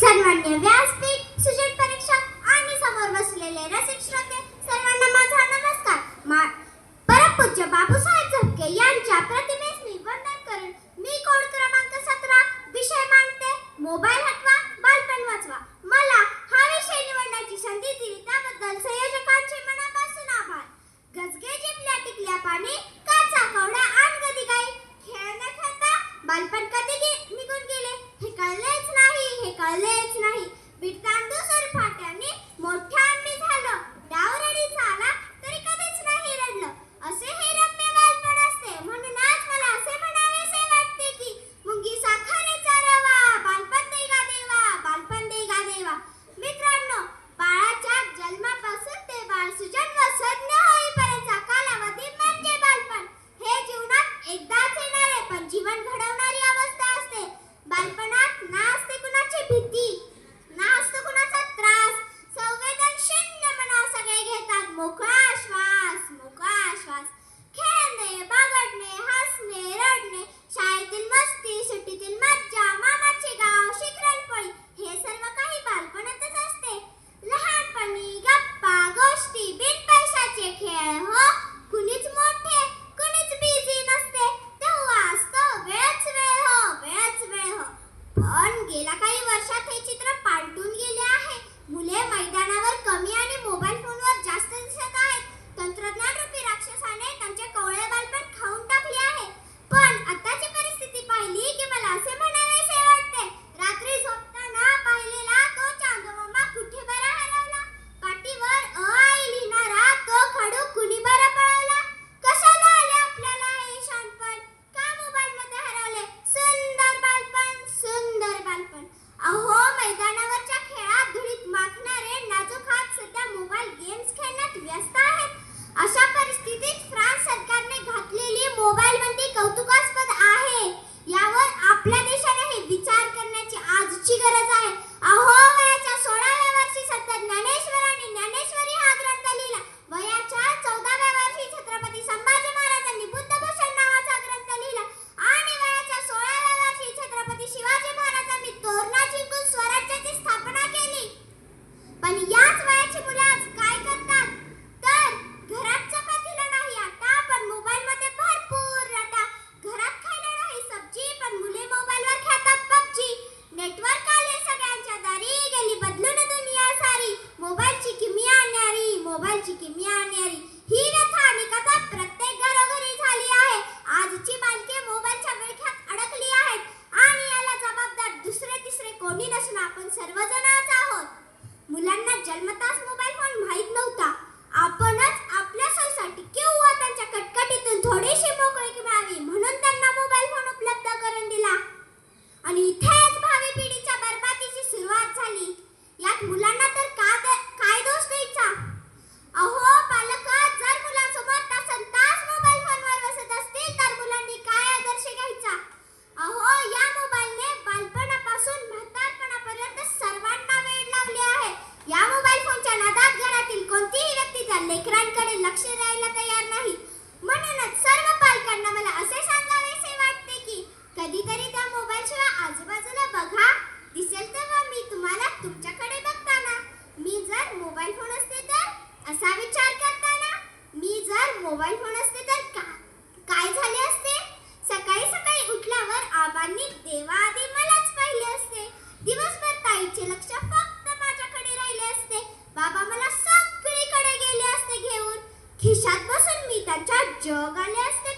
सर्वांनी व्यासपीठ सुजन परीक्षा आणि समोर बसलेले रसिक श्रोते सर्वांना माझा नमस्कार. मा प्रकारची की आणणारी ही व्यथा आणि कथा प्रत्येक घरोघरी झाली आहे. आजची मालके मोबाईलच्या विळख्यात अडकली आहेत. आणि याला जबाबदार दुसरे तिसरे कोणी नसून आपण सर्वजण खिशात बसून मी त्याच्या जग आले असते